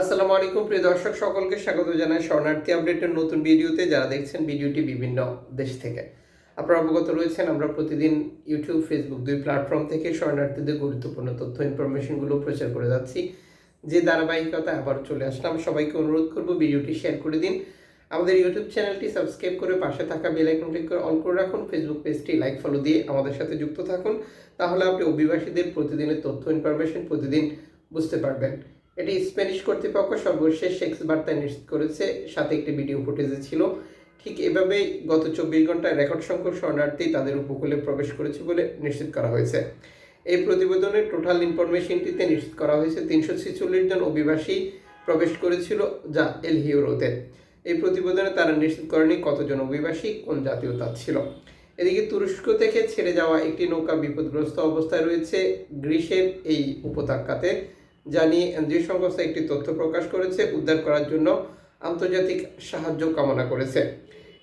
আসসালামু আলাইকুম, প্রিয় দর্শক, সকলকে স্বাগত জানাই শরণার্থী আপডেটের নতুন ভিডিওতে। যারা দেখছেন ভিডিওটি বিভিন্ন দেশ থেকে, আপনারা অবগত রয়েছেন, আমরা প্রতিদিন ইউটিউব, ফেসবুক দুই প্ল্যাটফর্ম থেকে শরণার্থীদের গুরুত্বপূর্ণ তথ্য, ইনফরমেশনগুলো প্রচার করে যাচ্ছি। যে ধারাবাহিকতা আবার চলে আসলাম, সবাইকে অনুরোধ করব ভিডিওটি শেয়ার করে দিন। আমাদের ইউটিউব চ্যানেলটি সাবস্ক্রাইব করে পাশে থাকা বেল আইকন ক্লিক করে অল করে রাখুন। ফেসবুক পেজটি লাইক, ফলো দিয়ে আমাদের সাথে যুক্ত থাকুন। তাহলে আপনি অভিবাসীদের প্রতিদিনের তথ্য, ইনফরমেশন প্রতিদিন বুঝতে পারবেন। এটি স্প্যানিশ কর্তৃপক্ষ সর্বশেষ সেক্স বার্তায় নিশ্চিত করেছে। সাথে একটি ভিডিও ফুটেজে ছিল। ঠিক এভাবেই গত চব্বিশ ঘন্টায় রেকর্ড সংখ্যক শরণার্থী তাদের উপকূলে প্রবেশ করেছে বলে নিশ্চিত করা হয়েছে। এই প্রতিবেদনের টোটাল ইনফরমেশনটিতে নিশ্চিত করা হয়েছে, তিনশো ছেচল্লিশ জন অভিবাসী প্রবেশ করেছিল যা এল হিওরোতে। এই প্রতিবেদনে তারা নিশ্চিত করেনি কতজন অভিবাসী, কোন জাতীয়তা ছিল। এদিকে তুরস্ক থেকে ছেড়ে যাওয়া একটি নৌকা বিপদগ্রস্ত অবস্থায় রয়েছে। গ্রিসের এই উপত্যকাতে যা নিয়ে এনজিও সংস্থা একটি তথ্য প্রকাশ করেছে, উদ্ধার করার জন্য আন্তর্জাতিক সাহায্য কামনা করেছে।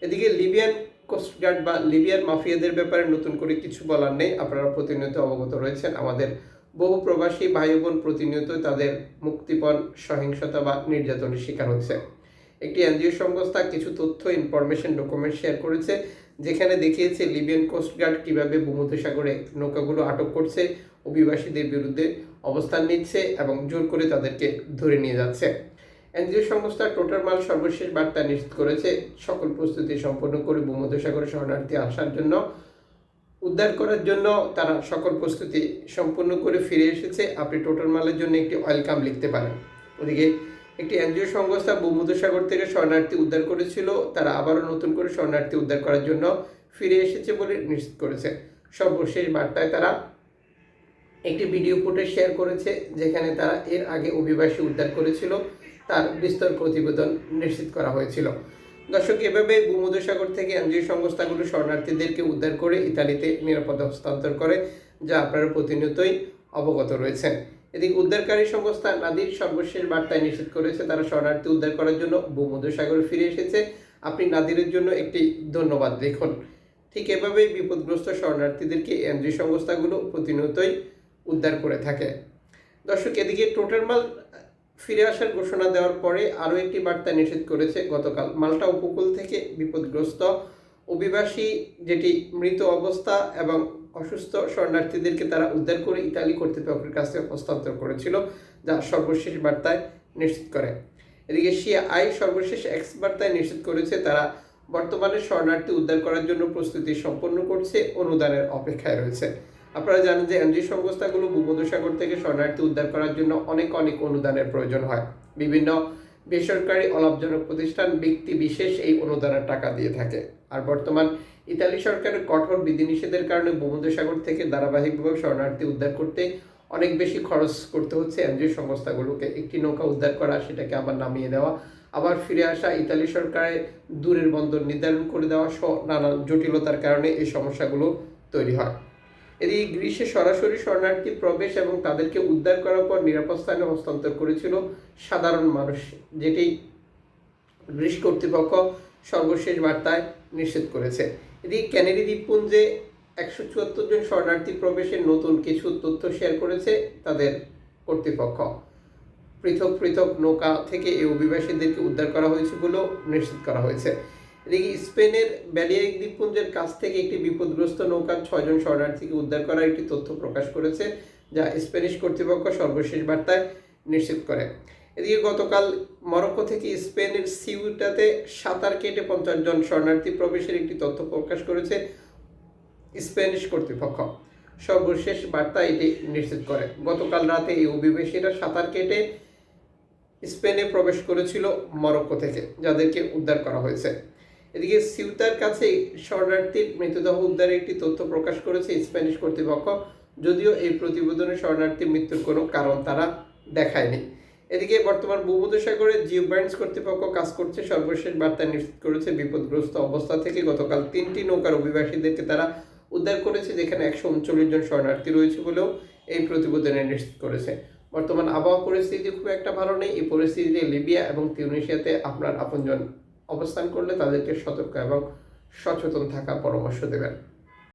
এদিকে লিবিয়ান কোস্টগার্ড বা লিবিয়ার মাফিয়াদের ব্যাপারে নতুন করে কিছু বলার নেই। আপনারা প্রতিনিয়ত অবগত রয়েছেন, আমাদের বহু প্রবাসী ভাই বোন প্রতিনিয়ত তাদের মুক্তিপণ, সহিংসতা বা নির্যাতনের শিকার হচ্ছে। একটি এনজিও সংস্থা কিছু তথ্য, ইনফরমেশন, ডকুমেন্ট শেয়ার করেছে, যেখানে দেখিয়েছে লিবিয়ান কোস্টগার্ড কীভাবে ভূমধ্যসাগরে নৌকাগুলো আটক করছে অভিবাসীদের বিরুদ্ধে। অবস্থান নিচ্ছে এবং জোর করে তাদেরকে ধরে নিয়ে যাচ্ছে। এনজিও সংস্থা টোটাল মাল সর্বশেষ বার্তা নিশ্চিত করেছে, সকল প্রস্তুতি সম্পন্ন করে ভূমধ্যসাগরে শরণার্থী আসার জন্য, উদ্ধার করার জন্য তারা সকল প্রস্তুতি সম্পূর্ণ করে ফিরে এসেছে। আপনি টোটাল মালের জন্য একটি ওয়েলকাম লিখতে পারেন। ওদিকে একটি এনজিও সংস্থা ভূমধ্যসাগর থেকে শরণার্থী উদ্ধার করেছিল, তারা আবারও নতুন করে শরণার্থী উদ্ধার করার জন্য ফিরে এসেছে বলে নিশ্চিত করেছে। সর্বশেষ বার্তায় তারা একটি ভিডিও ফুটেজ শেয়ার করেছে, যেখানে তারা এর আগে অভিবাসী উদ্ধার করেছিল, তার বিস্তর প্রতিবেদন নিশ্চিত করা হয়েছিল। দর্শক, এভাবে ভূমধ্যসাগর থেকে এনজিও সংস্থাগুলো শরণার্থীদেরকে উদ্ধার করে ইতালিতে নিরাপদে হস্তান্তর করে, যা আপনারা প্রতিনিয়তই অবগত রয়েছেন। এদিকে উদ্ধারকারী সংস্থা নাদির সর্বশেষ বার্তায় নিশ্চিত করেছে, তারা শরণার্থী উদ্ধার করার জন্য ভূমধ্যসাগরে ফিরে এসেছে। আপনি নাদিরের জন্য একটি ধন্যবাদ দেখুন ঠিক এভাবেই বিপদগ্রস্ত শরণার্থীদেরকে এনজিও সংস্থাগুলো প্রতিনিয়তই উদ্ধার করে থাকে। দর্শক, এদিকে টোটাল মাল ফিরে আসার ঘোষণা দেওয়ার পরে আরও একটি বার্তা নিষেধ করেছে গতকাল। মাল্টা উপকূল থেকে বিপদগ্রস্ত অভিবাসী যেটি মৃত অবস্থা এবং অসুস্থ শরণার্থীদেরকে তারা উদ্ধার করে ইতালি কর্তৃপক্ষের কাছে হস্তান্তর করেছিল, যা সর্বশেষ বার্তায় নিশ্চিত করে। এদিকে শিয়া আই সর্বশেষ এক্স বার্তায় নিশ্চিত করেছে, তারা বর্তমানে শরণার্থী উদ্ধার করার জন্য প্রস্তুতি সম্পন্ন করছে, অনুদানের অপেক্ষায় রয়েছে। আপনারা জানেন যে এনজিও সংস্থাগুলো ভূমধ্যসাগর থেকে শরণার্থী উদ্ধার করার জন্য অনেক অনেক অনুদানের প্রয়োজন হয়। বিভিন্ন বেসরকারি অলাভজনক প্রতিষ্ঠান ব্যক্তি বিশেষ এই অনুদানের টাকা দিয়ে থাকে। আর বর্তমান ইতালি সরকারের কঠোর বিধিনিষেধের কারণে ভূমধ্যসাগর থেকে ধারাবাহিকভাবে শরণার্থী উদ্ধার করতে অনেক বেশি খরচ করতে হচ্ছে এনজিও সংস্থাগুলোকে। একটি নৌকা উদ্ধার করা, সেটাকে আবার নামিয়ে দেওয়া, আবার ফিরে আসা ইতালি সরকারের দূরের বন্দর নির্ধারণ করে দেওয়া সহ নানা জটিলতার কারণে এই সমস্যাগুলো তৈরি হয়। এদিকে গ্রীষ্মে সরাসরি শরণার্থী প্রবেশ এবং তাদেরকে উদ্ধার করার পর নিরাপদ স্থানে হস্তান্তর করেছিল সাধারণ মানুষ, যেটি গ্রীস কর্তৃপক্ষ সর্বশেষ বার্তায় নিশ্চিত করেছে। এদিকে ক্যানেডি দ্বীপপুঞ্জে একশো চুয়াত্তর জন শরণার্থী প্রবেশের নতুন কিছু তথ্য শেয়ার করেছে তাদের কর্তৃপক্ষ। পৃথক পৃথক নৌকা থেকে এই অভিবাসীদেরকে উদ্ধার করা হয়েছে বলেও নিশ্চিত করা হয়েছে। এদিকে স্পেনের ব্যালিয়ারিক দ্বীপপুঞ্জের কাছ থেকে একটি বিপদগ্রস্ত নৌকার ছয়জন শরণার্থীকে উদ্ধার করার একটি তথ্য প্রকাশ করেছে, যা স্প্যানিশ কর্তৃপক্ষ সর্বশেষ বার্তায় নিশ্চিত করে। এদিকে গতকাল মরক্কো থেকে স্পেনের সিউটাতে সাঁতার কেটে পঞ্চাশ জন শরণার্থী প্রবেশের একটি তথ্য প্রকাশ করেছে স্প্যানিশ কর্তৃপক্ষ। সর্বশেষ বার্তা এটি নিশ্চিত করে। গতকাল রাতে এই অভিবাসীরা সাঁতার কেটে স্পেনে প্রবেশ করেছিল মরক্কো থেকে, যাদেরকে উদ্ধার করা হয়েছে। এদিকে সিউতার কাছে শরণার্থীর মৃতদেহ উদ্ধারের একটি তথ্য প্রকাশ করেছে স্প্যানিশ কর্তৃপক্ষ। যদিও এই প্রতিবেদনে শরণার্থীর মৃত্যুর কোনো কারণ তারা দেখায়নি। এদিকে বর্তমান ভূমধ্যসাগরে জিও ব্যান্ডস কর্তৃপক্ষ কাজ করছে। সর্বশেষ বার্তা নিশ্চিত করেছে, বিপদগ্রস্ত অবস্থা থেকে গতকাল তিনটি নৌকার অভিবাসীদেরকে তারা উদ্ধার করেছে, যেখানে একশো উনচল্লিশ জন শরণার্থী রয়েছে বলেও এই প্রতিবেদনে নিশ্চিত করেছে। বর্তমান আবহাওয়া পরিস্থিতি খুব একটা ভালো নেই। এই পরিস্থিতিতে লিবিয়া এবং তিউনিশিয়াতে আপনার আপনজন অবস্থান করলে তাদেরকে সতর্ক এবং সচেতন থাকার পরামর্শ দেবেন।